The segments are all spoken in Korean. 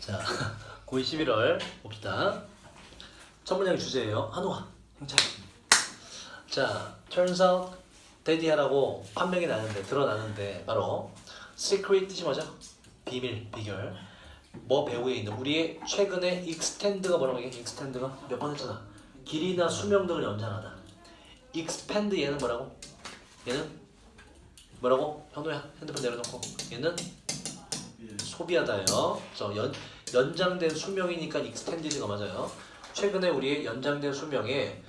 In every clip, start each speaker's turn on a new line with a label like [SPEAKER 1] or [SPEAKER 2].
[SPEAKER 1] 자, 9월 11월 봅시다. 첫 문장 주제예요. 한우아, 행차. 자, turns out 데디하라고 판명이 나는데 드러나는데 바로 secret 뜻이 뭐죠? 비밀, 비결. 뭐 배후에 있는 우리의 최근에 extend가 뭐라고 얘기해? extend가 몇 번 했잖아. 길이나 수명 등을 연장하다. expand 얘는 뭐라고? 얘는 뭐라고? 현우야 핸드폰 내려놓고 얘는 소비하다요. 저 연, 연장된 수명이니까 extended가 맞아요. 최근에 우리의 연장된 수명에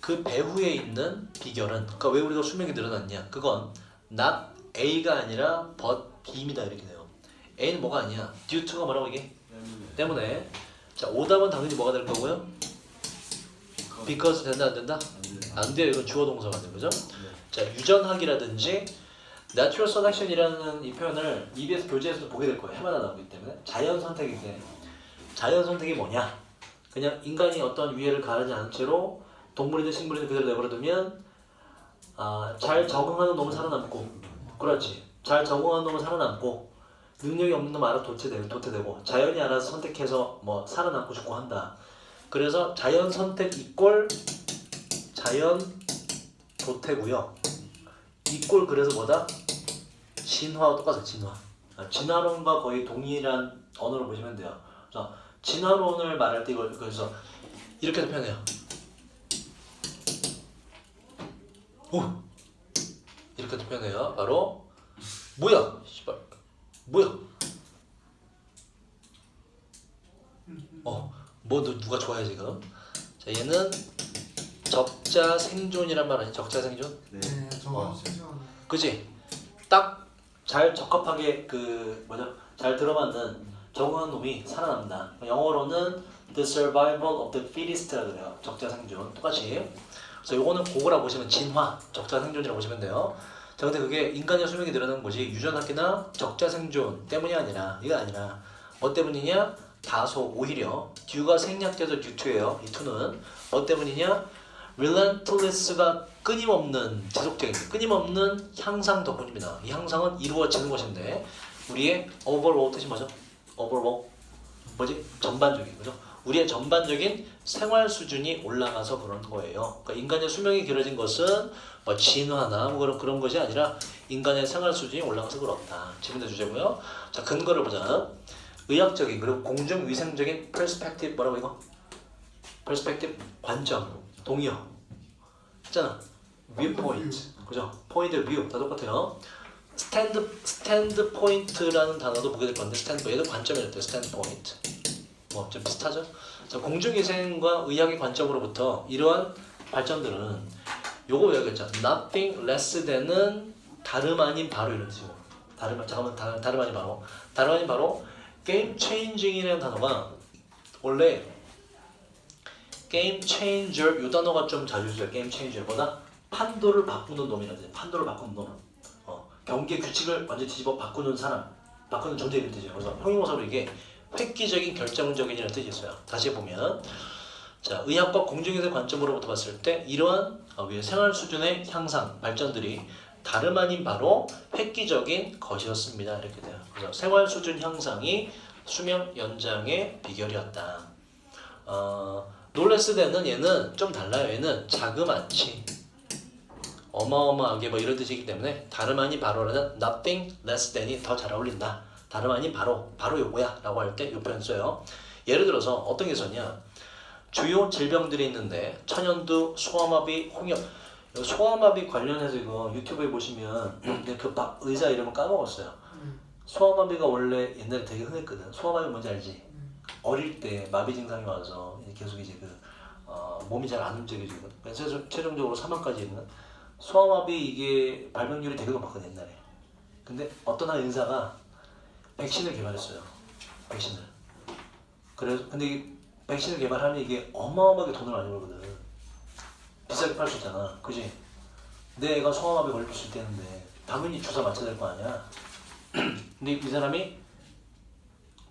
[SPEAKER 1] 그 배후에 있는 비결은 그러니까 왜 우리가 수명이 늘어났냐? 그건 not A가 아니라 but B입니다 이렇게 돼요. A는 뭐가 아니야? due to가 뭐라고 이게? 때문에 자 오답은 당연히 뭐가 될 거고요? because 된다 안 된다? 안 돼요. 이건 주어 동사가 된 거죠. 자 유전학이라든지 natural selection이라는 이 표현을 EBS 교재에서도 보게 될 거예요. 해마다 나오기 때문에. 자연 선택인데. 자연 선택이 뭐냐? 그냥 인간이 어떤 위해를 가하지 않은 채로 동물이든 식물이든 그대로 내버려두면 아, 잘 적응하는 놈은 살아남고. 그렇지. 잘 적응하는 놈은 살아남고. 능력이 없는 놈은 알아서 도태되고, 도태되고. 자연이 알아서 선택해서 뭐 살아남고 죽고 한다. 그래서 자연 선택 이꼴 자연 도태고요 이꼴 그래서 뭐다? 진화와 똑같아요 진화. 아, 진화론과 거의 동일한 언어를 보시면 돼요. 자, 진화론을 말할 때 이걸 그래서 이렇게 표현해요. 오! 이렇게 표현해요. 바로 뭐야 씨발. 뭐야? 어 뭐 누가 좋아해 지금? 자 얘는 적자 생존이란 말 아니야 적자 생존
[SPEAKER 2] 네.
[SPEAKER 3] 네, 저거
[SPEAKER 1] 어.
[SPEAKER 3] 실시간.
[SPEAKER 1] 그지? 딱 잘 적합하게 그 뭐죠? 잘 들어맞는 적응한 놈이 살아남다. 영어로는 the survival of the fittest라 그래요. 적자 생존. 똑같이. 그래서 요거는 그거라 보시면 진화, 적자 생존이라고 보시면 돼요. 자, 근데 그게 인간의 수명이 늘어나는 거지 유전학이나 적자 생존 때문이 아니라 이게 아니라 뭐 때문이냐? 다소 오히려 듀가 생략돼서 듀투예요. 이 투는 뭐 때문이냐? Relentless가 끊임없는 지속적인 끊임없는 향상 덕분입니다. 이 향상은 이루어지는 것인데 우리의 overall 뜻이 뭐죠? overall 뭐지? 전반적인 거죠. 우리의 전반적인 생활 수준이 올라가서 그런 거예요. 그러니까 인간의 수명이 길어진 것은 뭐 진화나 뭐 그런 그런 것이 아니라 인간의 생활 수준이 올라가서 그렇다. 지금의 주제고요. 자 근거를 보자. 의학적인 그리고 공중 위생적인 perspective 뭐라고 이거? perspective 관점 동의어 있잖아 viewpoint 그죠? point view 다 똑같아요. 스탠드 스탠드 포인트라는 단어도 보게 될 건데 스탠드 얘도 관점이었대요 스탠드 포인트 뭐좀 비슷하죠? 자, 공중위생과 의학의 관점으로부터 이러한 발전들은 요거 외우겠죠. Nothing less than은 다름 아닌 바로 이런 뜻이고 다름 잠깐만 다, 다름 아닌 바로 다름 아닌 바로 게임 체인징이라는 단어가 원래 게임 체인저 이 단어가 좀 자주 써요. 게임 체인저보다 판도를 바꾸는 뜻이에요. 판도를 바꾸는 놈. 어, 경기의 규칙을 완전 뒤집어 바꾸는 사람, 바꾸는 이런 뜻이에요. 그래서 형용사로 이게 획기적인 결정적인이라는 뜻이 있어요. 다시 보면 자 의학과 공중에서 관점으로부터 봤을 때 이러한 어, 우리의 생활 수준의 향상 발전들이 다름 아닌 바로 획기적인 것이었습니다. 이렇게 돼요. 그래서 생활 수준 향상이 수명 연장의 비결이었다. 어, 놀레스 데는 얘는 좀 달라요. 얘는 자그마치 어마어마하게 뭐 이런 뜻이기 때문에 다름 아닌 바로라는 nothing less than이 더 잘 어울린다. 다름 아닌 바로 바로 요거야 라고 할 때 요 표현 써요. 예를 들어서 어떤 게 있었냐 주요 질병들이 있는데 천연두, 소아마비, 홍역 소아마비 관련해서 이거 유튜브에 보시면 그막 의사 이름을 까먹었어요.
[SPEAKER 3] 음.
[SPEAKER 1] 소아마비가 원래 옛날에 되게 흔했거든. 소아마비 뭔지 알지? 어릴 때 마비 증상이 와서 계속 이제 그 어, 몸이 잘 안 움직여지거든. 그래서 최종- 최종적으로 사망까지 있는 소아마비 이게 발병률이 되게 높았거든 옛날에. 근데 어떤 한 의사가 백신을 개발했어요. 백신을. 그래서 근데 이 백신을 개발하면 이게 어마어마하게 돈을 많이 벌거든. 비싸게 팔 수 있잖아. 그지? 내 애가 소아마비 걸릴 수 있다는데 당연히 주사 맞춰야 될 거 아니야. 근데 이 사람이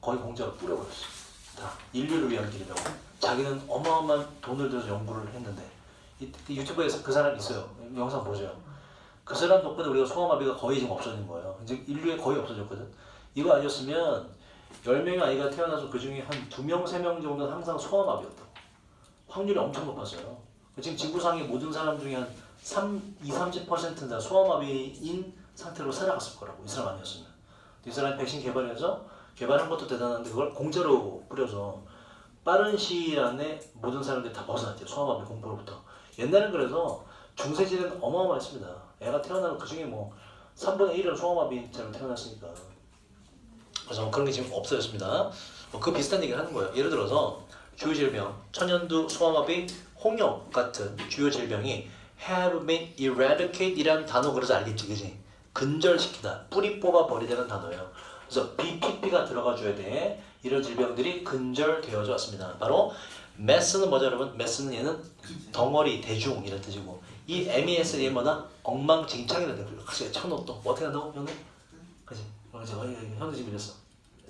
[SPEAKER 1] 거의 공짜로 뿌려버렸어. 다 인류를 위한 길이라고. 자기는 어마어마한 돈을 들여서 연구를 했는데 유튜브에서 그 사람 있어요. 영상 보세요. 그 사람 덕분에 우리가 소아마비가 거의 지금 없어진 거예요. 이제 인류에 거의 없어졌거든. 이거 아니었으면 10명의 아이가 태어나서 그 중에 한 2명, 3명 정도는 항상 소아마비였다고. 확률이 엄청 높았어요. 지금 지구상의 모든 사람 중에 한 3, 2, 30%는 다 소아마비인 상태로 살아갔을 거라고 이 사람 아니었으면. 이 사람이 백신 개발해서 개발한 것도 대단한데 그걸 공짜로 뿌려서 빠른 시일 안에 모든 사람들이 다 벗어났대요. 소아마비 공포로부터. 옛날엔 그래서 중세시대는 어마어마했습니다. 애가 태어나면 그 중에 뭐 3분의 1은 소아마비처럼 태어났으니까. 그래서 뭐 그런 게 지금 없어졌습니다. 뭐 그 비슷한 얘기를 하는 거예요. 예를 들어서 주요 질병, 천연두, 소아마비, 홍역 같은 주요 질병이 have been eradicate이라는 단어 그래서 알겠지, 그지? 근절시키다, 뿌리 뽑아 버리자는 단어예요. 그래서 BPP가 들어가 줘야 돼. 이런 질병들이 근절되어져 왔습니다. 바로 메스는 뭐죠, 여러분? 메스는 얘는 덩어리, 대중 이런 뜻이고 이 MES 얘 뭐다? 엉망진창이라는 뜻이에요. 글쎄, 천호 또 어떻게 한다고, 형님? 그지? 그지? 어, 형도 지금 이랬어.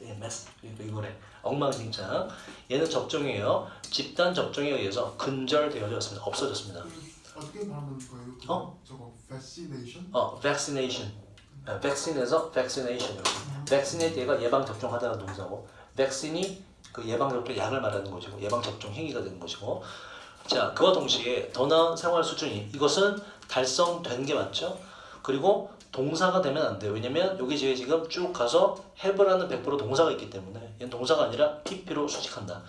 [SPEAKER 1] 예, 메스 이거래. 엉망진창. 얘는 접종이에요. 집단 접종에 의해서 근절되어져 왔습니다. 없어졌습니다.
[SPEAKER 2] 어떻게 발음하는 거예요? 그거?
[SPEAKER 1] 어?
[SPEAKER 2] 저거 vaccination?
[SPEAKER 1] 어, vaccination. 아, vaccination 이렇게. vaccinate 얘가 예방 접종하다는 동사고, vaccine이 그 예방 접종 약을 말하는 것이고, 예방 접종 행위가 되는 것이고. 자, 그와 동시에 더 나은 생활 수준이 이것은 달성된 게 맞죠? 그리고 동사가 되면 안 돼요. 왜냐면 여기 지금 쭉 가서 have라는 100% 동사가 있기 때문에 얘는 동사가 아니라 pp로 수식한다.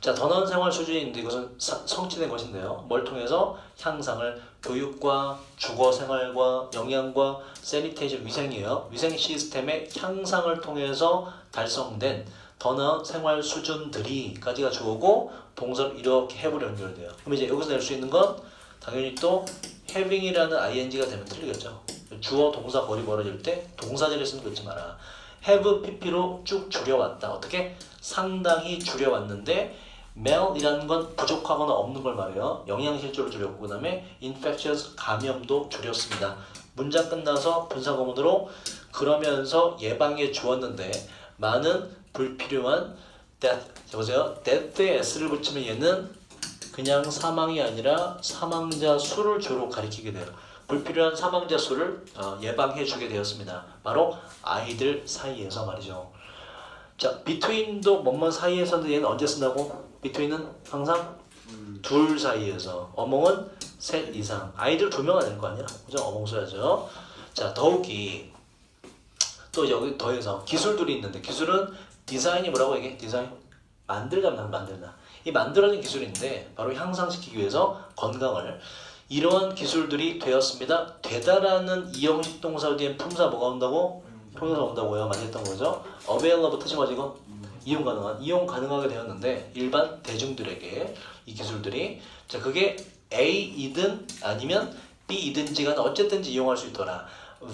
[SPEAKER 1] 자, 더 나은 생활 수준인데 이것은 사- 성취된 것인데요. 뭘 통해서 향상을 교육과 주거 생활과 영양과 세니테이션 위생이에요. 위생 시스템의 향상을 통해서 달성된 더 나은 생활 수준들이까지가 주어고 동사를 이렇게 have로 연결돼요. 그럼 이제 여기서 낼 수 있는 건 당연히 또 having이라는 ing가 되면 틀리겠죠. 주어 동사 거리 벌어질 때 동사절에 쓰는 거 잊지 마라. have pp로 쭉 줄여왔다. 어떻게? 상당히 줄여왔는데 mel이라는 건 부족하거나 없는 걸 말해요. 영양실조를 줄였고 그 다음에 infectious 감염도 줄였습니다. 문장 끝나서 분사구문으로 그러면서 예방해 주었는데 많은 불필요한 death 자 보세요. death에 s를 붙이면 얘는 그냥 사망이 아니라 사망자 수를 주로 가리키게 돼요. 불필요한 사망자 수를 어, 예방해 주게 되었습니다. 바로 아이들 사이에서 말이죠. 자, between도 뭐뭐 사이에서인데 얘는 언제 쓴다고? Between은 항상 둘 사이에서 어몽은 셋 이상. 아이들 두 명은 아닐 거 아니야? 그죠? 어몽 써야죠. 자 더욱이 또 여기 더해서 기술들이 있는데 기술은 디자인이 뭐라고 얘기해? 디자인? 만들다 만들다. 이 만들어진 기술인데 바로 향상시키기 위해서 건강을. 이러한 기술들이 되었습니다. 되다라는 이형식 동사 뒤에 품사 뭐가 온다고? 품사 온다고요? 많이 했던 거죠? Available 뭐지 이거 이용 가능한 이용 가능하게 되었는데 일반 대중들에게 이 기술들이 자 그게 A이든 아니면 B이든지 간에 어쨌든지 이용할 수 있더라.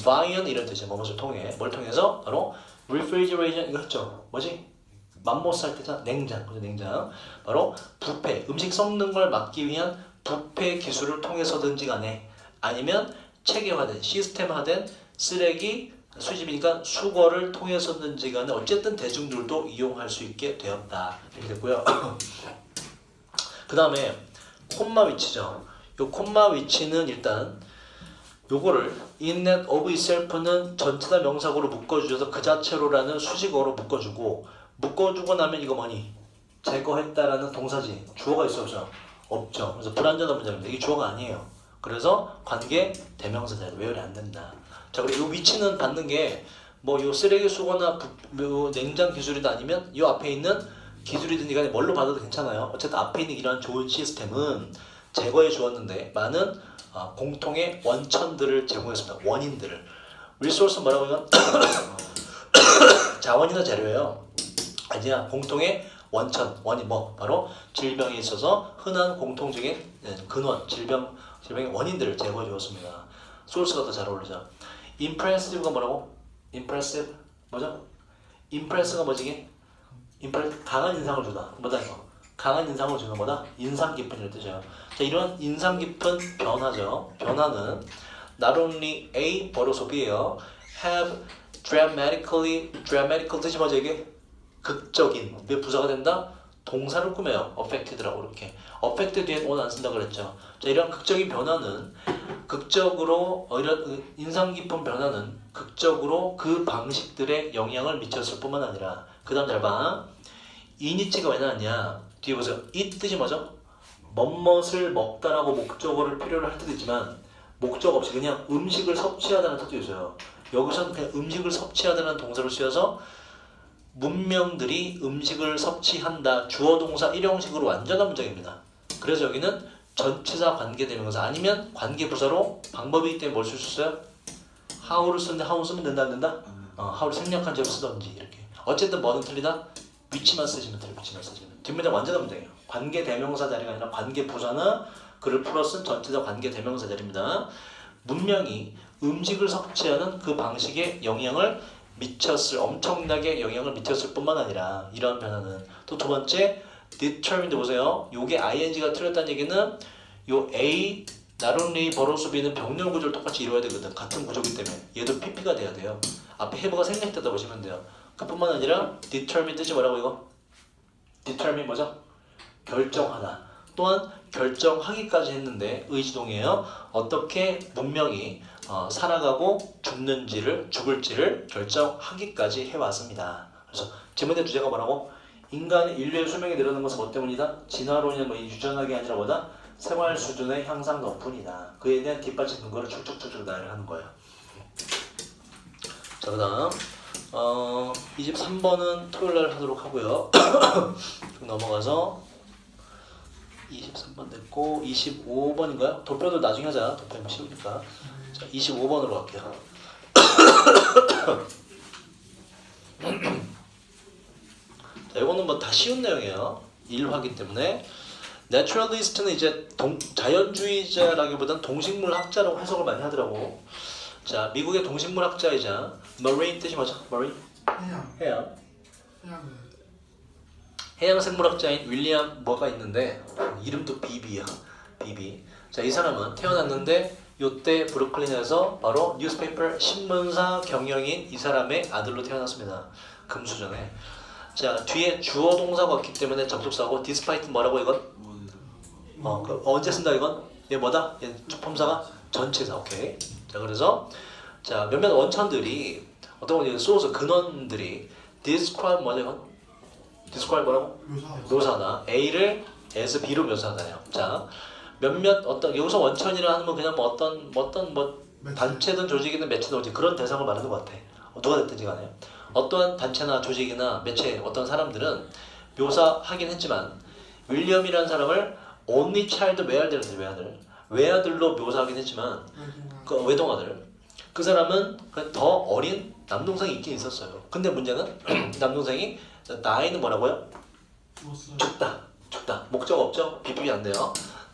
[SPEAKER 1] Vion 이런 뜻이야. 뭐뭇을 통해 뭘 통해서 바로 refrigeration 이거 했죠. 뭐지? 할 때잖아. 냉장. 그죠? 냉장. 바로 부패 음식 썩는 걸 막기 위한 부패 기술을 통해서든지 간에 아니면 체계화된 시스템화된 쓰레기 수집이니까 수거를 통해서든지 간에 어쨌든 대중들도 이용할 수 있게 되었다. 이렇게 됐고요. 그 다음에 콤마 위치죠. 요 콤마 위치는 일단 요거를 in that of itself는 전체 다 명사구로 묶어주셔서 그 자체로라는 수식어로 묶어주고 묶어주고 나면 이거 뭐니? 제거했다라는 동사지. 주어가 있어 없죠? 없죠. 그래서 불완전한 문장입니다. 이게 주어가 아니에요. 그래서 관계 대명사자예요 외열이 안 된다 자 그리고 이 위치는 받는 게 뭐 요 쓰레기 수거나 부, 요 냉장 기술이다 아니면 요 앞에 있는 기술이든지 간에 뭘로 받아도 괜찮아요. 어쨌든 앞에 있는 이런 좋은 시스템은 제거해 주었는데 많은 어, 공통의 원천들을 제공했습니다. 원인들을. 리소스 뭐라고 하면 자원이나 재료예요. 아니야 공통의 원천 원인 뭐? 바로 질병에 있어서 흔한 공통적인 예, 근원 질병 질병의 원인들을 제거해 주었습니다. 소스가 더 잘 어울리죠 impressive가 뭐라고 impressive 뭐죠 impress가 뭐지 이게 impress 강한 인상을 주다 뭐다 이거 강한 인상을 주는 거다 인상 깊은 이런 뜻이에요 자 이런 인상 깊은 변화죠 변화는 not only A also B예요 have dramatically dramatically 뜻이 뭐죠 이게 극적인 왜 부사가 된다? 동사를 꾸며요. affected라고 이렇게. affect 뒤엔 on 안 쓴다 그랬죠. 자, 이런 극적인 변화는 극적으로 어, 이런 인상 깊은 변화는 극적으로 그 방식들에 영향을 미쳤을 뿐만 아니라 그그 다음 잘 봐. 이니치가 왜 나왔냐? 뒤에 보세요. 이 뜻이 뭐죠? 멋멋을 먹다라고 목적어를 필요로 할 때도 있지만 목적 없이 그냥 음식을 섭취하다는 뜻도 있어요. 여기서는 그냥 음식을 섭취하다는 동사를 쓰여서 문명들이 음식을 섭취한다. 주어 동사 일형식으로 완전한 문장입니다. 그래서 여기는 전치사 관계대명사 아니면 관계부사로 방법이기 때문에 뭘 쓸 수 있어요? how를 쓰는데 how 쓰면 된다 안 된다? 어, how를 생략한 제로 쓰던지 이렇게 어쨌든 뭐는 틀리다? 위치만 쓰시면 돼요 위치만 쓰시면 뒷문장 완전한 문장이에요 관계대명사 자리가 아니라 관계부사나 그를 풀어쓴 전치사 관계대명사 자리입니다 문명이 음식을 섭취하는 그 방식에 영향을 미쳤을 엄청나게 영향을 미쳤을 뿐만 아니라 이러한 변화는. 또 두 번째 determined 보세요. 요게 ing가 틀렸다는 얘기는 요 A 나론리 버로스 B는 병렬 구조를 똑같이 이루어야 되거든. 같은 구조기 때문에. 얘도 PP가 돼야 돼요. 앞에 have가 생략되다 보시면 돼요. 그뿐만 아니라 determine 뜻이 뭐라고 이거? determine 뭐죠? 결정하다. 또한 결정하기까지 했는데 의지동이에요. 어떻게? 문명이 어, 살아가고 죽는지를 죽을지를 결정하기까지 해왔습니다 그래서 지문의 주제가 뭐라고? 인간의 인류의 수명이 늘어나는 것은 뭐 때문이다? 진화론이나 뭐 유전학이 아니라 뭐다? 생활 수준의 향상 덕분이다. 그에 대한 뒷받침 근거를 쭉쭉쭉쭉 나열을 하는 거예요. 자, 그 다음 어, 23번은 토요일 날 하도록 하고요. 쭉 넘어가서 23번 됐고 25번인가요? 도표도 나중에 하자. 도표 쉬우니까. 자, 25번으로 갈게요. 자, 이거는 뭐 다 쉬운 내용이에요. 일화기 때문에 내추럴리스트는 이제 동, 자연주의자라기보단 동식물 학자라고 해석을 많이 하더라고. 자, 미국의 동식물 학자이자 marine 뜻이 뭐죠? marine
[SPEAKER 2] 해양
[SPEAKER 1] 해양
[SPEAKER 2] 해양을
[SPEAKER 1] 해양 생물학자인 윌리엄 뭐가 있는데 이름도 비비야. 비비. 자, 이 사람은 태어났는데 요때 브루클린에서 바로 뉴스페이퍼 신문사 경영인 이 사람의 아들로 태어났습니다. 금수전에. 자, 뒤에 주어 동사가 없기 때문에 접속사고 despite 뭐라고 이건? 어, 그 언제 쓴다 이건? 얘 뭐다? 얘 품사가 전체사. 오케이. 자, 그래서 자, 몇몇 원천들이 어떤 건 소스 근원들이 describe 뭐죠 이건? describe 뭐라고?
[SPEAKER 2] 묘사
[SPEAKER 1] 묘사다. A를 as B로 묘사하잖아요. 자, 몇몇 어떤 여기서 원천이라 하는 건 그냥 뭐 어떤 뭐 어떤 뭐
[SPEAKER 2] 매체.
[SPEAKER 1] 단체든 조직이든 매체든 어디 그런 대상을 말하는 것 같아. 어, 누가 됐든지 간에 어떠한 단체나 조직이나 매체 어떤 사람들은 묘사하긴 했지만 윌리엄이라는 사람을 only child 외아들이었어요. 외아들. 외아들로 묘사하긴 했지만
[SPEAKER 2] 외동아
[SPEAKER 1] 그 외동아들 그 사람은 그더 어린 남동생이 있긴 있었어요. 근데 문제는 남동생이 나이는 뭐라고요? 죽다 죽다 목적 없죠 비비비 안 돼요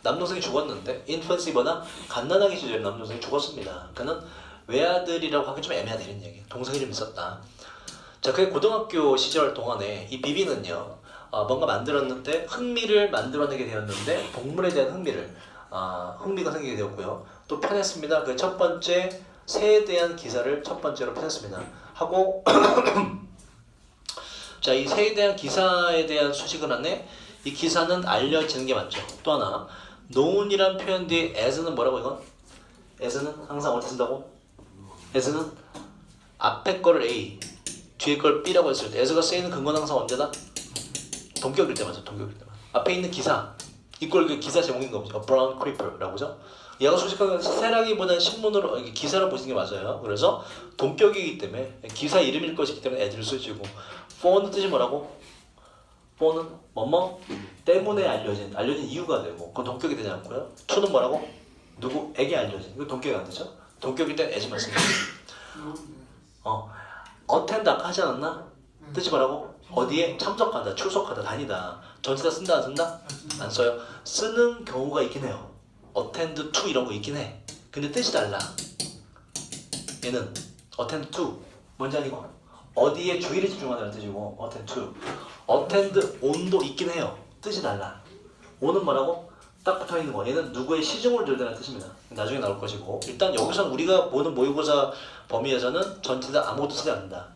[SPEAKER 1] 남동생이 죽었는데 인펀시보다 갓난아기 시절에 남동생이 죽었습니다 그는 외아들이라고 하기 좀 애매하다 이런 얘기 동생 이름 있었다 자 그게 고등학교 시절 동안에 이 비비는요 어, 뭔가 만들었는데 흥미를 만들어내게 되었는데 동물에 대한 흥미를 아, 흥미가 생기게 되었고요 또 펴냈습니다 그 첫 번째 새에 대한 기사를 첫 번째로 펴냈습니다 하고 자, 이 새에 대한 기사에 대한 수식을 하네. 이 기사는 알려지는 게 맞죠. 또 하나, known이란 표현 뒤에 as는 뭐라고 이건? as는 항상 어디 쓴다고? as는 앞에 거를 a, 뒤에 걸 b라고 했을 때 as가 쓰이는 근거는 항상 언제다? 동격일 때 맞죠. 동격일 때만. 앞에 있는 기사, 이걸 그 기사 제목인 거죠. brown creeper라고 죠 얘가 솔직하게 새라기보다는 신문으로 기사를 보시는 게 맞아요. 그래서 동격이기 때문에 기사 이름일 것이기 때문에 애들을 쓰시고 for는 뜻이 뭐라고? For는 뭐뭐 때문에 알려진 알려진 이유가 되고 그건 동격이 되지 않고요. to는 뭐라고? 누구에게 알려진 이거 동격이 안 되죠? 동격일 때 as만 씁니다. 어, attend 아까 하지 않았나? 뜻이 뭐라고? 어디에 참석하다, 출석하다, 다니다. 전치사 쓴다 안 쓴다? 안 써요. 쓰는 경우가 있긴 해요. attend to 이런 거 있긴 해. 근데 뜻이 달라. 얘는 attend to 뭔지 아니고 어디에 주의를 집중하다는 뜻이고 attend to attend on도 있긴 해요. 뜻이 달라. on은 뭐라고? 딱 붙어 있는 거. 얘는 누구의 시중을 들다는 뜻입니다. 나중에 나올 것이고 일단 여기서 우리가 보는 모의고사 범위에서는 전치사 아무것도 쓰지 않는다.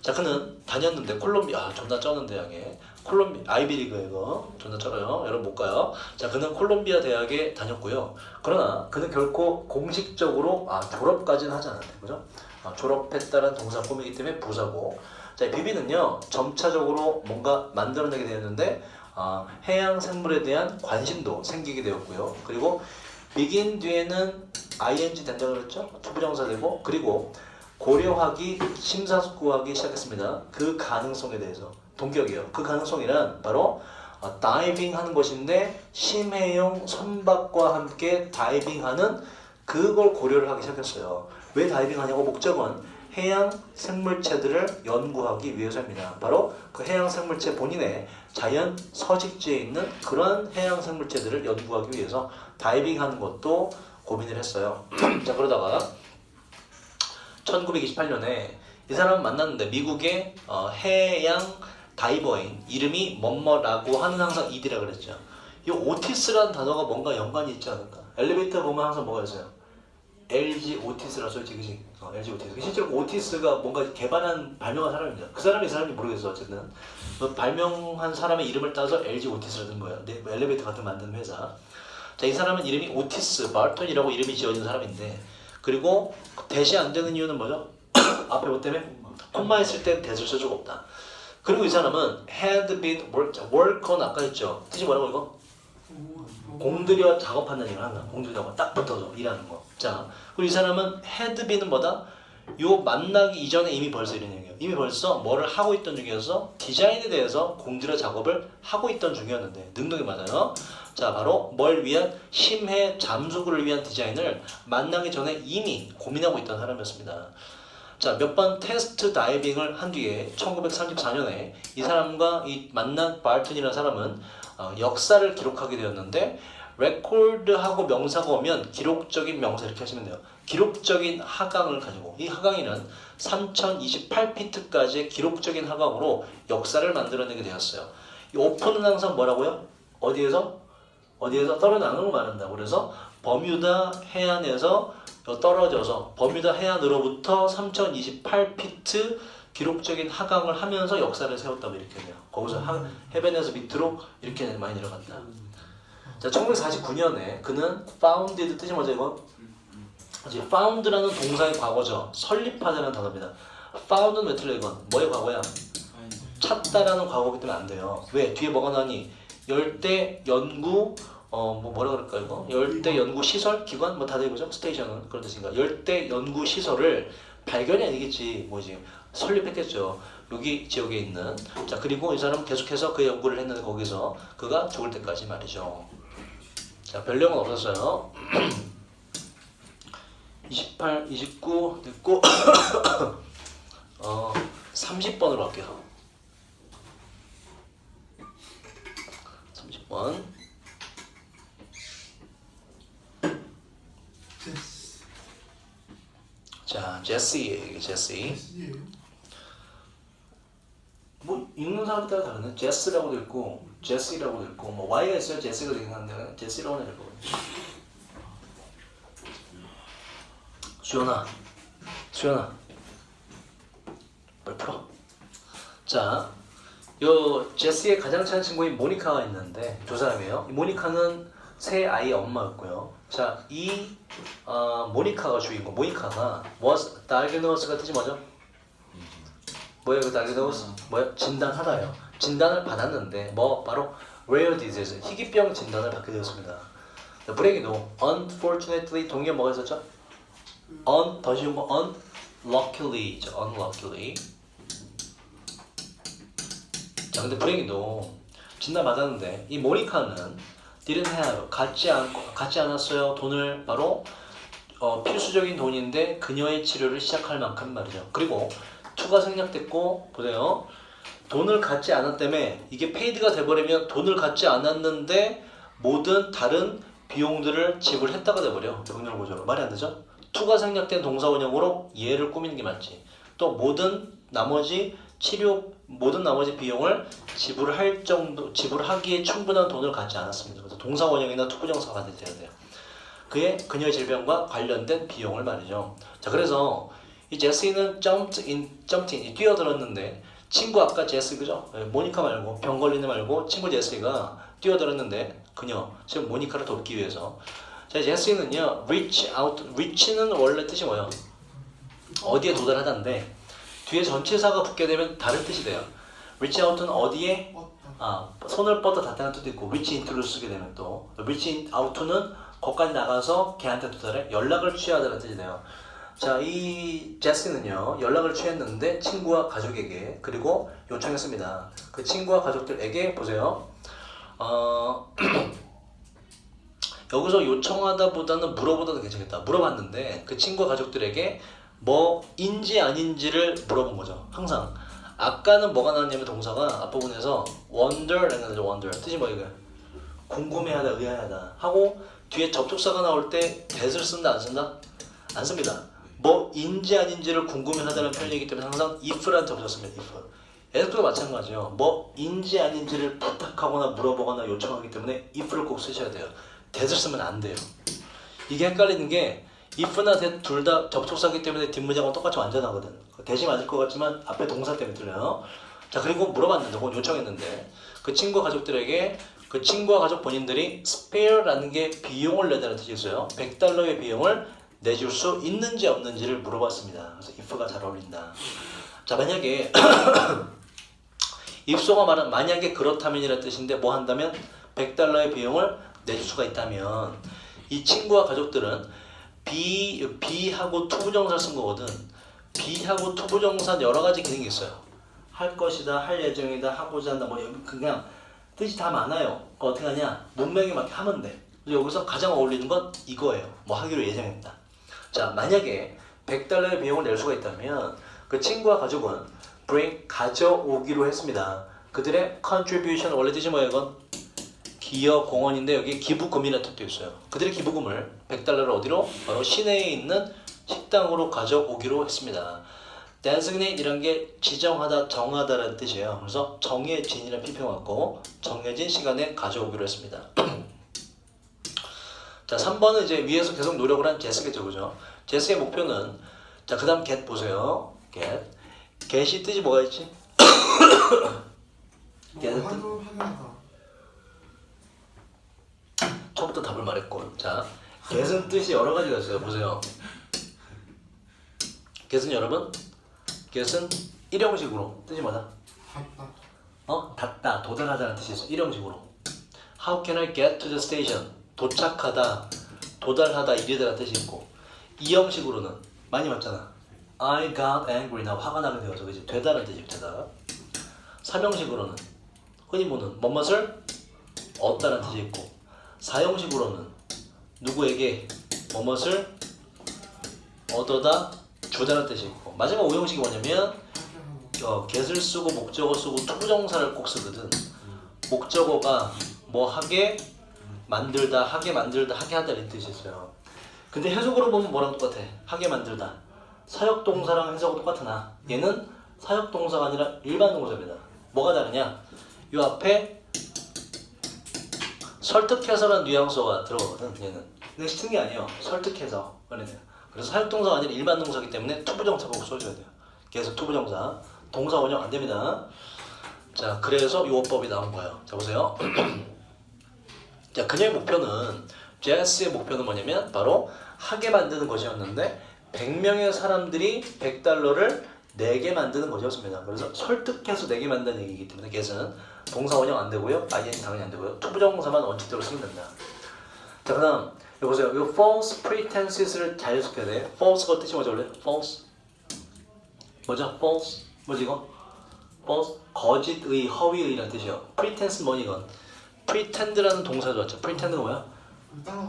[SPEAKER 1] 자, 그는 다녔는데 콜롬비아 아, 존나 쩌는 대학에 콜롬비 아이비리그 이거 존나 쩔어요. 여러분 못 가요. 자, 그는 콜롬비아 대학에 다녔고요. 그러나 그는 결코 공식적으로 아 졸업까지는 하지 않았대, 그죠? 아, 졸업했다는 동사 꾸미기 때문에 부사고 자, 비비는요 점차적으로 뭔가 만들어내게 되었는데 아, 해양 생물에 대한 관심도 생기게 되었고요. 그리고 begin 뒤에는 ing 된다고 그랬죠? 투부정사 되고 그리고 고려하기, 심사숙고하기 시작했습니다. 그 가능성에 대해서 동격이에요. 그 가능성이란 바로 어, 다이빙 하는 것인데 심해용 선박과 함께 다이빙하는 그걸 고려를 하기 시작했어요. 왜 다이빙 하냐고 목적은 해양 생물체들을 연구하기 위해서입니다. 바로 그 해양 생물체 본인의 자연 서식지에 있는 그런 해양 생물체들을 연구하기 위해서 다이빙 하는 것도 고민을 했어요. 자 그러다가 1928년에 이 사람 만났는데 미국의 어, 해양 다이버인 이름이 뭐뭐라고 하는 항상 이디라 그랬죠. 이 오티스라는 단어가 뭔가 연관이 있지 않을까? 엘리베이터 보면 항상 뭐가 있어요? LG 오티스라 써있지 그지? 어, LG 오티스. 실제로 오티스가 뭔가 개발한 발명한 사람입니다. 그 사람이 이 사람인지 모르겠어 어쨌든 그 발명한 사람의 이름을 따서 LG 오티스라 든 거예요. 네, 엘리베이터 같은 거 만드는 회사. 자, 이 사람은 이름이 오티스 바르턴이라고 이름이 지어진 사람인데 그리고 대시 안 되는 이유는 뭐죠? 앞에 뭐 때문에? 콤마 있을 때 대을 쓸 수가 없다. 그리고 이 사람은 had been worked, work on 아까 했죠. 뜻이 뭐라고 이거? 공들여 작업한다는 얘기를 한다. 공들여 작업 딱 붙어서 일하는 거. 자, 그리고 이 사람은 been은 뭐다? 요 만나기 이전에 이미 벌써 이런 얘기예요. 이미 벌써 뭐를 하고 있던 중이어서 디자인에 대해서 공들여 작업을 하고 있던 중이었는데 능동이 맞아요. 자, 바로 뭘 위한 심해 잠수구를 위한 디자인을 만나기 전에 이미 고민하고 있던 사람이었습니다. 자, 몇 번 테스트 다이빙을 한 뒤에 1934년에 이 사람과 이 만난 바알튼이라는 사람은 어, 역사를 기록하게 되었는데 레코드하고 명사가 오면 기록적인 명사 이렇게 하시면 돼요. 기록적인 하강을 가지고 이 하강이는 3028피트까지의 기록적인 하강으로 역사를 만들어내게 되었어요. 이 오픈은 항상 뭐라고요? 어디에서? 어디에서 떨어나는 걸 말한다. 그래서 버뮤다 해안에서 떨어져서 버뮤다 해안으로부터 3028피트 기록적인 하강을 하면서 역사를 세웠다고 이렇게 해요. 거기서 하, 해변에서 밑으로 이렇게 많이 내려간다. 자, 1949년에 그는 founded 뭐죠 이거? 이제 found라는 동사의 과거죠. 설립하다는 단어입니다. found는 왜 틀려 이건? 뭐의 과거야? 찾다라는 과거기 때문에 안 돼요. 왜? 뒤에 뭐가 나니? 열대 연구 어뭐 뭐라 그럴까 이거? 열대 연구 시설 기관 뭐 다들 그죠? 스테이션은 그런 뜻인가? 열대 연구 시설을 발견이 아니겠지 뭐지? 설립했겠죠. 여기 지역에 있는 자 그리고 이 사람 계속해서 그 연구를 했는데 거기서 그가 죽을 때까지 말이죠. 자 별령은 없었어요. 28, 29 됐고 어 30번으로 할게요. 30번.
[SPEAKER 2] 제스
[SPEAKER 1] 자, 제시, 제시. 뭐 읽는 사람 따라 다르네. 제스라고도 있고, 제시라고도 있고, 뭐 Y가 있어야 제시가 되긴 한데 제시라고 해야 될거거든 수연아, 수연아, 빨리 풀어. 자, 요 제시의 가장 친한 친구인 모니카가 있는데 두 사람이에요. 이 모니카는 새 아이의 엄마였고요. 자, 이 어, 모니카가 주인공. 모니카가 was diagnose가 뜻이 뭐죠? 뭐예요 그 diagnose? 뭐야? 진단하다요. 진단을 받았는데 뭐 바로 rare disease 희귀병 진단을 받게 되었습니다. 자, 불행히도 unfortunately 동의어 뭐가 있었죠? un 더 쉬운 거 unluckily 죠 unluckily 자 근데 불행히도 진단 받았는데 이 모니카는 didn't have 갖지 않고 갖지 않았어요 돈을 바로 어, 필수적인 돈인데 그녀의 치료를 시작할 만큼 말이죠. 그리고 투가 생략됐고 보세요. 돈을 갖지 않았다며 이게 페이드가 돼버리면 돈을 갖지 않았는데 모든 다른 비용들을 지불했다가 돼버려. 명령 구조로 말이 안 되죠? 투가 생략된 동사 원형으로 얘를 꾸미는 게 맞지. 또 모든 나머지 치료 모든 나머지 비용을 지불할 정도 지불하기에 충분한 돈을 갖지 않았습니다. 그래서 동사 원형이나 투부정사가 돼야 돼요. 그의 그녀의 질병과 관련된 비용을 말이죠. 자 그래서 이 제시는 jumped 뛰어들었는데 친구 아까 제시 그죠? 예, 모니카 말고 병 걸리는 말고 친구 제시가 뛰어들었는데 그녀 지금 모니카를 돕기 위해서 자 제시는요 reach out, reach는 원래 뜻이 뭐예요? 어디에 도달하다인데 뒤에 전치사가 붙게 되면 다른 뜻이 돼요. reach out는 어디에. 아, 손을 뻗어 닿다는 뜻도 있고 reach into를 쓰게 되면 또 reach out는 거기까지 나가서 걔한테 도달해 연락을 취하다는 뜻이 돼요. 자, 이 제시는요 연락을 취했는데 친구와 가족에게 그리고 요청했습니다. 그 친구와 가족들에게 보세요. 어, 여기서 요청하다 보다는 물어보다는 괜찮겠다. 물어봤는데 그 친구와 가족들에게 뭐인지 아닌지를 물어본 거죠. 항상 아까는 뭐가 나왔냐면 동사가 앞부분에서 wonder라는 거죠. wonder 뜻이 뭐 이거 궁금해하다, 의아하다 하고 뒤에 접속사가 나올 때 that을 쓴다 안 쓴다? 안 씁니다. 뭐 인지 아닌지를 궁금해하다는 표현이기 때문에 항상 if라는 접속사 씁니다. if. 에스도 마찬가지요. 뭐 인지 아닌지를 부탁하거나 물어보거나 요청하기 때문에 if를 꼭 쓰셔야 돼요. that을 쓰면 안 돼요. 이게 헷갈리는 게 if나 that 둘다 접속사기 때문에 뒷문장은 똑같이 완전하거든. 대신 맞을 것 같지만 앞에 동사 때문에 틀려요. 자 그리고 물어봤는데 혹은 요청했는데 그 친구와 가족들에게 그 친구와 가족 본인들이 spare라는 게 비용을 내다는 뜻이 있어요. 100달러의 비용을 내줄 수 있는지 없는지를 물어봤습니다. 그래서 if가 잘 어울린다. 자 만약에 입소가 말한 만약에 그렇다면이라는 뜻인데 뭐 한다면 100달러의 비용을 내줄 수가 있다면 이 친구와 가족들은 be, be하고 투부정사를 쓴 거거든. Be하고 투부정사 여러 가지 기능이 있어요. 할 것이다 할 예정이다 하고자 한다 뭐 그냥 뜻이 다 많아요. 그거 어떻게 하냐? 문맥에 맞게 하면 돼. 여기서 가장 어울리는 건 이거예요. 뭐 하기로 예정했다 자 만약에 100달러의 비용을 낼 수가 있다면 그 친구와 가족은 bring 가져오기로 했습니다. 그들의 contribution 원래 뜻이 뭐예요 이건? 기여 공헌인데 여기 기부금이라는 뜻도 있어요. 그들의 기부금을 100달러를 어디로? 바로 시내에 있는 식당으로 가져오기로 했습니다. designate 이란 게 지정하다, 정하다라는 뜻이에요. 그래서 정해진이라는 피평 갖고 정해진 시간에 가져오기로 했습니다. 자, 3번은 이제 위에서 계속 노력을 한 제스겠죠, 그죠? 제스의 목표는 자, 그 다음 get 보세요. get. get이 뜻이 뭐가 있지?
[SPEAKER 2] 뭐
[SPEAKER 1] 얘는
[SPEAKER 2] 하루 확인하다.
[SPEAKER 1] 처음부터 답을 말했고. 자, get은 뜻이 여러 가지가 있어요. 보세요. get은 여러분, get은 일형식으로 뜻이 뭐다? 어? 닿다, 도달하다는 뜻이 있어. 일형식으로. How can I get to the station? 도착하다, 도달하다, 이르다라는 뜻이 있고. 이 형식으로는 많이 맞잖아. I got angry. 나 화가 나게 되어서 그지? 되다라는 뜻이 되다. 삼형식으로는 흔히 보는 뭐뭇을 얻다라는 뜻이 있고. 사형식으로는 누구에게 뭐뭇을 얻어다 주다라는 뜻이 있고. 마지막 오형식이 뭐냐면. 어, get을 쓰고 목적어 쓰고 투부정사를 꼭 쓰거든. 목적어가 뭐 하게 만들다, 하게 만들다, 하게 하다 이런 뜻이 있어요. 근데 해석으로 보면 뭐랑 똑같아? 하게 만들다. 사역 동사랑 해석은 똑같으나 얘는 사역 동사가 아니라 일반 동사입니다. 뭐가 다르냐? 이 앞에 설득해서라는 뉘앙스가 들어가거든 얘는. 근데 시튼 게 아니에요. 설득해서. 그래서 그래서 사역 동사가 아니라 일반 동사기 때문에 투부정사 꼭 써줘야 돼요. 계속 투부정사. 동사 원형 안 됩니다. 자, 그래서 요법이 나온 거예요. 자, 보세요. 자, 그녀의 목표는 제스의 목표는 뭐냐면 바로 하게 만드는 것이었는데 100명의 사람들이 100달러를 내게 만드는 것이었습니다. 그래서 설득해서 내게 만드는 얘기이기 때문에 get은 동사 원형 안 되고요. ing 당연히 안 되고요. 투부정사만 원칙대로 쓰면 된다. 자, 그 다음 여기 보세요. 이 false pretenses를 잘 해석해야 돼. false가 뜻이 뭐죠 원래? false 뭐죠? false 뭐지 이거? false 거짓의 허위의라는 뜻이요. pretense 뭐니 이건? Pretend라는 동사도 왔죠. pretend는 뭐야?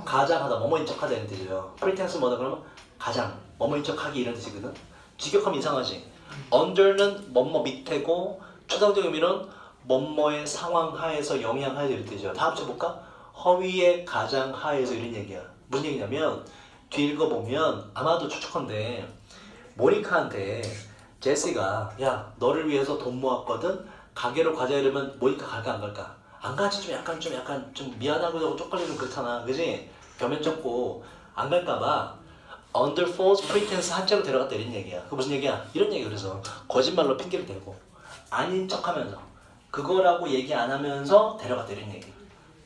[SPEAKER 1] 가장하다, 뭐뭐인 척하다 이런 뜻이에요. pretense 뭐다 그러면 가장, 뭐뭐인 척하기 이런 뜻이거든. 직역하면 이상하지. under는 뭐뭐 밑에고 추상적 의미는 뭐뭐의 상황 하에서 영향 하에서 이런 뜻이에요. 다 합쳐볼까? 허위의 가장 하에서 이런 얘기야. 무슨 얘기냐면 뒤 읽어보면 아마도 추측한데 모니카한테 제시가 야 너를 위해서 돈 모았거든 가게로 가자 이러면 모니카 갈까 안 갈까 안 가지 좀 약간 좀 약간 좀 미안하고 쪽팔리고 그렇잖아. 그지? 겸연 쩍고. 안 갈까봐 under false pretense 한자로 데려갔다 이런 얘기야. 그 무슨 얘기야? 이런 얘기 그래서. 거짓말로 핑계를 대고. 아닌 척하면서. 그거라고 얘기 안 하면서 데려갔다 이런 얘기.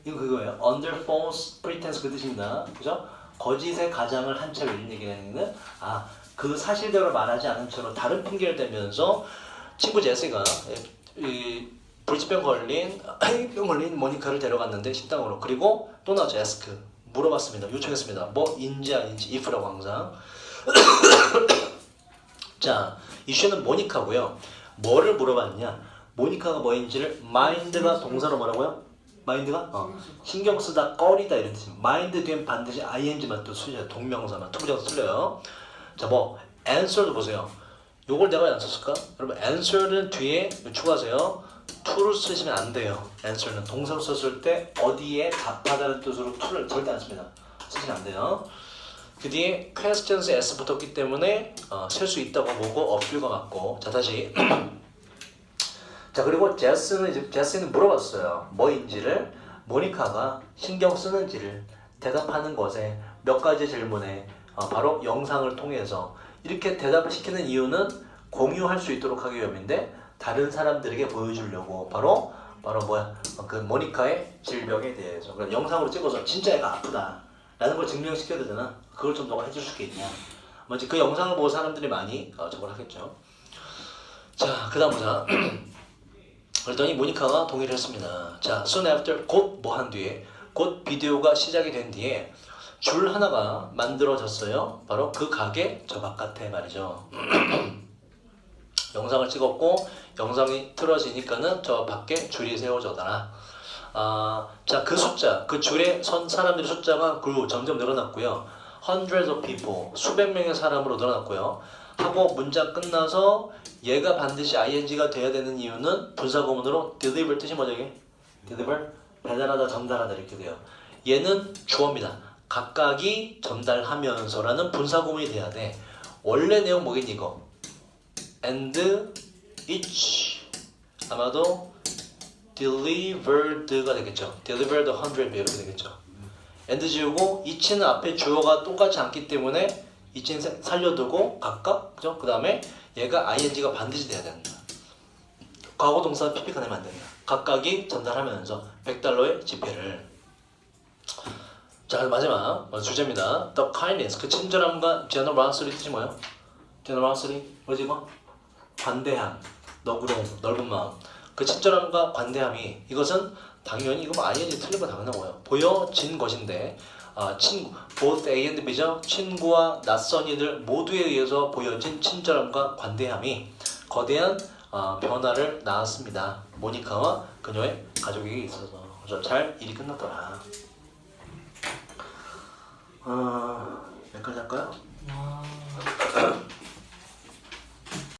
[SPEAKER 1] 이거 그거예요. under false pretense 그 뜻입니다. 그죠? 거짓의 가장을 한자로 이런 얘기를 하는 아그 사실대로 말하지 않은 채로 다른 핑계를 대면서 친구 제시가 이 불치병 걸린 해병 걸린 모니카를 데려갔는데 식당으로. 그리고 또 나왔죠 에스크 물어봤습니다. 요청했습니다. 뭐 인지 아닌지 if라고 항상. 자 이슈는 모니카고요. 뭐를 물어봤냐? 모니카가 뭐인지를 마인드가 동사로 뭐라고요? 마인드가? 어, 신경 쓰다 꺼리다 이런 뜻이 마인드 뒤엔 반드시 ing만 또 쓰여요. 동명사나 투부정사 틀려요. 자뭐 answer도 보세요. 요걸 내가 왜안 썼을까? 여러분 answer는 뒤에 추가하세요 to를 쓰시면 안 돼요. Answer는 동사로 썼을 때 어디에 답하다는 뜻으로 to를 절대 안 씁니다. 쓰시면 안 돼요. 그 뒤에 questions s 붙었기 때문에 어, 셀수 있다고 보고 어필과 맞고. 자 다시. 자 그리고 제스는 이제 제스는 물어봤어요. 뭐인지를. 모니카가 신경 쓰는지를 대답하는 것에 몇 가지 질문에 어, 바로 영상을 통해서 이렇게 대답을 시키는 이유는 공유할 수 있도록 하기 위함인데 다른 사람들에게 보여주려고. 바로 바로 뭐야? 어, 그 모니카의 질병에 대해서. 그럼 영상으로 찍어서 진짜 애가 아프다 라는 걸 증명시켜야 되잖아 그걸 좀 너가 해줄 수 있냐? 먼저 그 영상을 보고 사람들이 많이 어, 저걸 하겠죠. 자 그 다음 보자. 그랬더니 모니카가 동의를 했습니다. 자, soon after 곧 뭐 한 뒤에? 곧 비디오가 시작이 된 뒤에 줄 하나가 만들어졌어요. 바로 그 가게 저 바깥에 말이죠. 영상을 찍었고 영상이 틀어지니까는 저 밖에 줄이 세워져더라. 아, 자, 그 숫자, 그 줄에 선 사람들의 숫자가 그 점점 늘어났고요. hundreds of people, 수백 명의 사람으로 늘어났고요. 하고 문장 끝나서 얘가 반드시 ing가 돼야 되는 이유는 분사 구문으로 deliver 뜻이 뭐죠 이게? deliver 배달하다 전달하다 이렇게 돼요. 얘는 주어입니다. 각각이 전달하면서라는 분사 구문이 돼야 돼. 원래 내용 뭐겠니 이거? And each 아마도 delivered가 되겠죠. delivered hundred 이렇게 되겠죠. and 지우고 each는 앞에 주어가 똑같지 않기 때문에 each는 사- 살려두고 각각 그죠? 그 다음에 얘가 ing가 반드시 돼야 된다. 과거 동사 pp가 내면 안 된다. 각각이 전달하면서 100달러의 지폐를 자 마지막 어, 주제입니다. The kindness 그 친절함과 generosity 뜻이 뭐예요? generosity 뭐지 이거? 관대함, 너그러움, 넓은 마음. 그 친절함과 관대함이 이것은 당연히 이거 거 당연한 거예요. 보여진 것인데 아, 친구, both A and B죠. 친구와 낯선 이들 모두에 의해서 보여진 친절함과 관대함이 거대한 아, 변화를 낳았습니다. 모니카와 그녀의 가족에게 있어서 그래서 잘 일이 끝났더라. 어, 여기까지 할까요?
[SPEAKER 2] 와.